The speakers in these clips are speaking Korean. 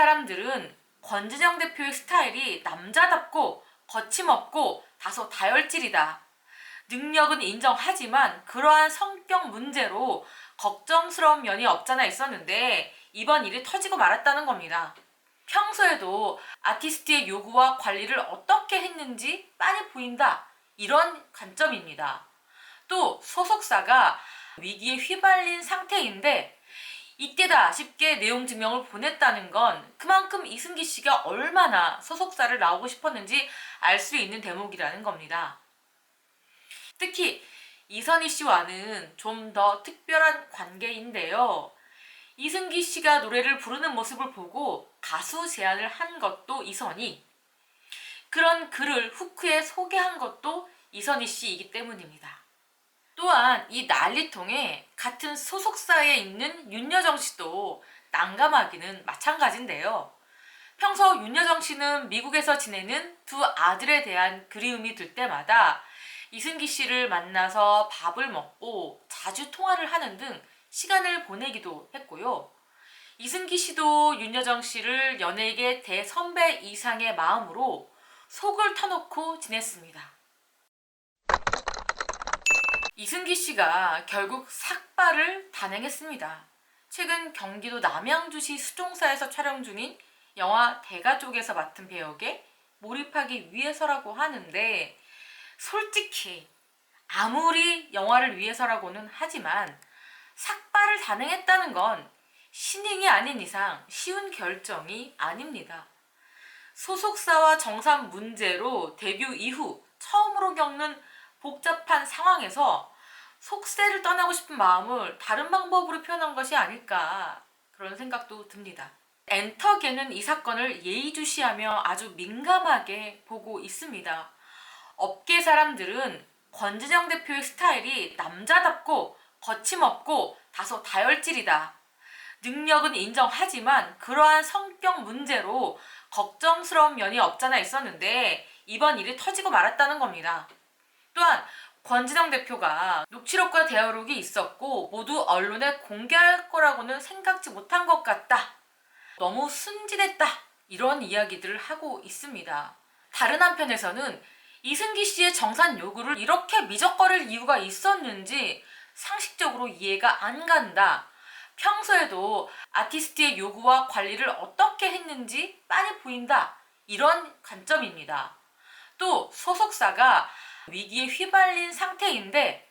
사람들은 권진영 대표의 스타일이 남자답고 거침없고 다소 다혈질이다. 능력은 인정하지만 그러한 성격 문제로 걱정스러운 면이 없잖아 있었는데 이번 일이 터지고 말았다는 겁니다. 평소에도 아티스트의 요구와 관리를 어떻게 했는지 빤히 보인다. 이런 관점입니다. 또 소속사가 위기에 휘말린 상태인데 이때다 싶게 내용 증명을 보냈다는 건 그만큼 이승기 씨가 얼마나 소속사를 나오고 싶었는지 알 수 있는 대목이라는 겁니다. 특히 이선희 씨와는 좀 더 특별한 관계인데요. 이승기 씨가 노래를 부르는 모습을 보고 가수 제안을 한 것도 이선희. 그런 글을 후크에 소개한 것도 이선희 씨이기 때문입니다. 또한 이 난리통에 같은 소속사에 있는 윤여정 씨도 난감하기는 마찬가지인데요. 평소 윤여정 씨는 미국에서 지내는 두 아들에 대한 그리움이 들 때마다 이승기 씨를 만나서 밥을 먹고 자주 통화를 하는 등 시간을 보내기도 했고요. 이승기 씨도 윤여정 씨를 연예계 대선배 이상의 마음으로 속을 터놓고 지냈습니다. 이승기 씨가 결국 삭발을 단행했습니다. 최근 경기도 남양주시 수종사에서 촬영 중인 영화 대가족에서 맡은 배역에 몰입하기 위해서라고 하는데 솔직히 아무리 영화를 위해서라고는 하지만 삭발을 단행했다는 건 신인이 아닌 이상 쉬운 결정이 아닙니다. 소속사와 정산 문제로 데뷔 이후 처음으로 겪는 복잡한 상황에서 속세를 떠나고 싶은 마음을 다른 방법으로 표현한 것이 아닐까 그런 생각도 듭니다. 엔터계는 이 사건을 예의주시하며 아주 민감하게 보고 있습니다. 업계 사람들은 권진영 대표의 스타일이 남자답고 거침없고 다소 다혈질이다. 능력은 인정하지만 그러한 성격 문제로 걱정스러운 면이 없잖아 있었는데 이번 일이 터지고 말았다는 겁니다. 또한 권진영 대표가 녹취록과 대화록이 있었고 모두 언론에 공개할 거라고는 생각지 못한 것 같다. 너무 순진했다. 이런 이야기들을 하고 있습니다. 다른 한편에서는 이승기 씨의 정산 요구를 이렇게 미적거릴 이유가 있었는지 상식적으로 이해가 안 간다. 평소에도 아티스트의 요구와 관리를 어떻게 했는지 빤히 보인다. 이런 관점입니다. 또 소속사가 위기에 휘말린 상태인데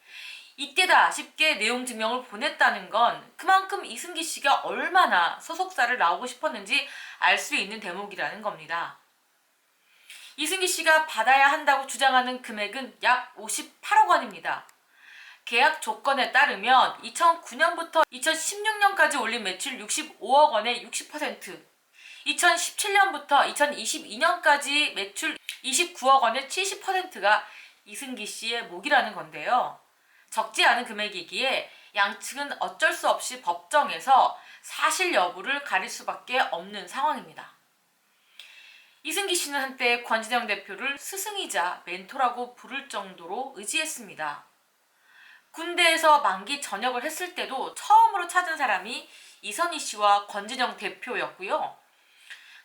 이때다 싶게 내용 증명을 보냈다는 건 그만큼 이승기 씨가 얼마나 소속사를 나오고 싶었는지 알 수 있는 대목이라는 겁니다. 이승기 씨가 받아야 한다고 주장하는 금액은 약 58억 원입니다. 계약 조건에 따르면 2009년부터 2016년까지 올린 매출 65억 원의 60%, 2017년부터 2022년까지 매출 29억 원의 70%가 이승기 씨의 목이라는 건데요. 적지 않은 금액이기에 양측은 어쩔 수 없이 법정에서 사실 여부를 가릴 수밖에 없는 상황입니다. 이승기 씨는 한때 권진영 대표를 스승이자 멘토라고 부를 정도로 의지했습니다. 군대에서 만기 전역을 했을 때도 처음으로 찾은 사람이 이선희 씨와 권진영 대표였고요.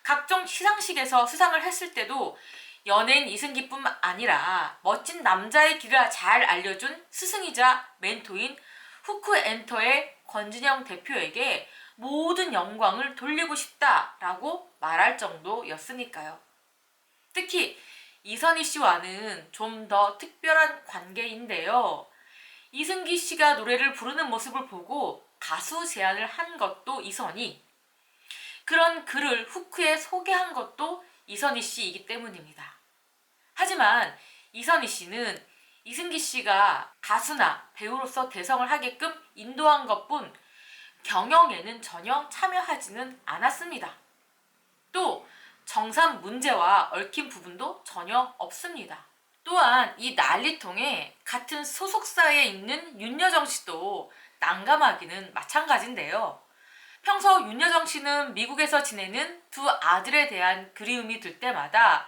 각종 시상식에서 수상을 했을 때도 연예인 이승기뿐만 아니라 멋진 남자의 길을 잘 알려준 스승이자 멘토인 후크 엔터의 권진영 대표에게 모든 영광을 돌리고 싶다라고 말할 정도였으니까요. 특히 이선희 씨와는 좀 더 특별한 관계인데요. 이승기 씨가 노래를 부르는 모습을 보고 가수 제안을 한 것도 이선희. 그런 글을 후크에 소개한 것도 이선희 씨이기 때문입니다. 하지만 이선희 씨는 이승기 씨가 가수나 배우로서 대성을 하게끔 인도한 것뿐 경영에는 전혀 참여하지는 않았습니다. 또 정산 문제와 얽힌 부분도 전혀 없습니다. 또한 이 난리통에 같은 소속사에 있는 윤여정 씨도 난감하기는 마찬가지인데요. 평소 윤여정 씨는 미국에서 지내는 두 아들에 대한 그리움이 들 때마다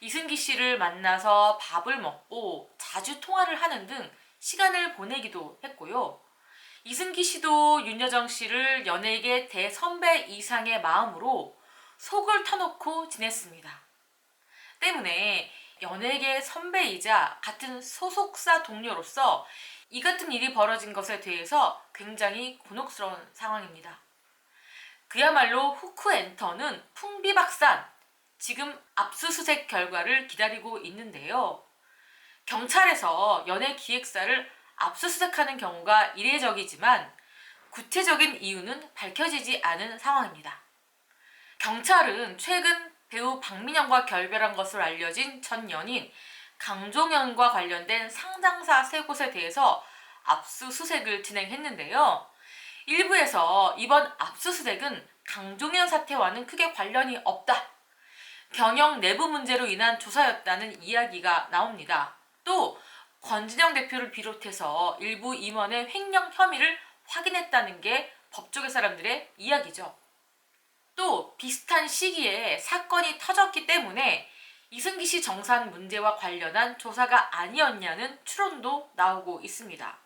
이승기 씨를 만나서 밥을 먹고 자주 통화를 하는 등 시간을 보내기도 했고요. 이승기 씨도 윤여정 씨를 연예계 대선배 이상의 마음으로 속을 터놓고 지냈습니다. 때문에 연예계 선배이자 같은 소속사 동료로서 이 같은 일이 벌어진 것에 대해서 굉장히 곤혹스러운 상황입니다. 그야말로 후크 엔터는 풍비박산, 지금 압수수색 결과를 기다리고 있는데요. 경찰에서 연예 기획사를 압수수색하는 경우가 이례적이지만 구체적인 이유는 밝혀지지 않은 상황입니다. 경찰은 최근 배우 박민영과 결별한 것으로 알려진 전 연인 강종현과 관련된 상장사 세 곳에 대해서 압수수색을 진행했는데요. 일부에서 이번 압수수색은 강종현 사태와는 크게 관련이 없다. 경영 내부 문제로 인한 조사였다는 이야기가 나옵니다. 또 권진영 대표를 비롯해서 일부 임원의 횡령 혐의를 확인했다는 게 법조계 사람들의 이야기죠. 또 비슷한 시기에 사건이 터졌기 때문에 이승기 씨 정산 문제와 관련한 조사가 아니었냐는 추론도 나오고 있습니다.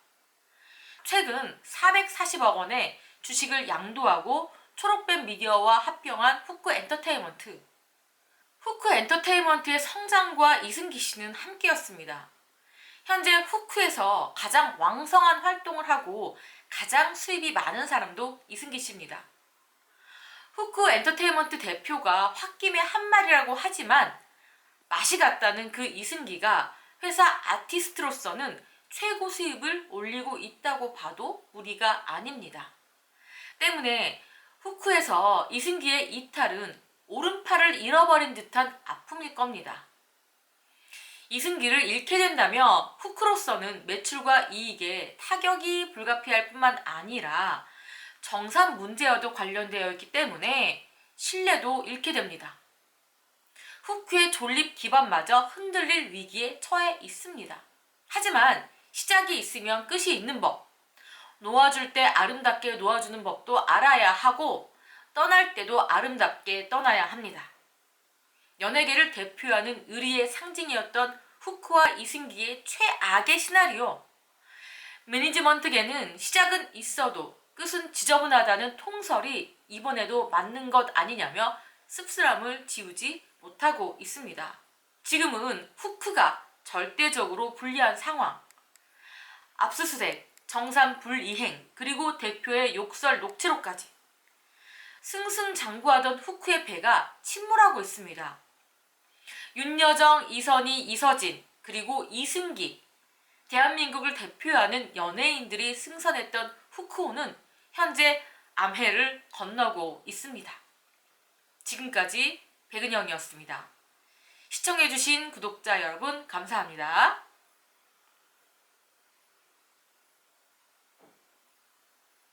최근 440억 원의 주식을 양도하고 초록뱀 미디어와 합병한 후크 엔터테인먼트. 후크 엔터테인먼트의 성장과 이승기 씨는 함께였습니다. 현재 후크에서 가장 왕성한 활동을 하고 가장 수입이 많은 사람도 이승기 씨입니다. 후크 엔터테인먼트 대표가 홧김에 한 말이라고 하지만 맛이 같다는 그 이승기가 회사 아티스트로서는 최고 수입을 올리고 있다고 봐도 무리가 아닙니다. 때문에 후크에서 이승기의 이탈은 오른팔을 잃어버린 듯한 아픔일 겁니다. 이승기를 잃게 된다면 후크로서는 매출과 이익에 타격이 불가피할 뿐만 아니라 정산 문제와도 관련되어 있기 때문에 신뢰도 잃게 됩니다. 후크의 존립 기반마저 흔들릴 위기에 처해 있습니다. 하지만 시작이 있으면 끝이 있는 법, 놓아줄 때 아름답게 놓아주는 법도 알아야 하고 떠날 때도 아름답게 떠나야 합니다. 연예계를 대표하는 의리의 상징이었던 후크와 이승기의 최악의 시나리오. 매니지먼트계는 시작은 있어도 끝은 지저분하다는 통설이 이번에도 맞는 것 아니냐며 씁쓸함을 지우지 못하고 있습니다. 지금은 후크가 절대적으로 불리한 상황. 압수수색, 정산 불이행, 그리고 대표의 욕설 녹취록까지. 승승장구하던 후크의 배가 침몰하고 있습니다. 윤여정, 이선희, 이서진, 그리고 이승기, 대한민국을 대표하는 연예인들이 승선했던 후크호는 현재 암해를 건너고 있습니다. 지금까지 백은영이었습니다. 시청해주신 구독자 여러분 감사합니다.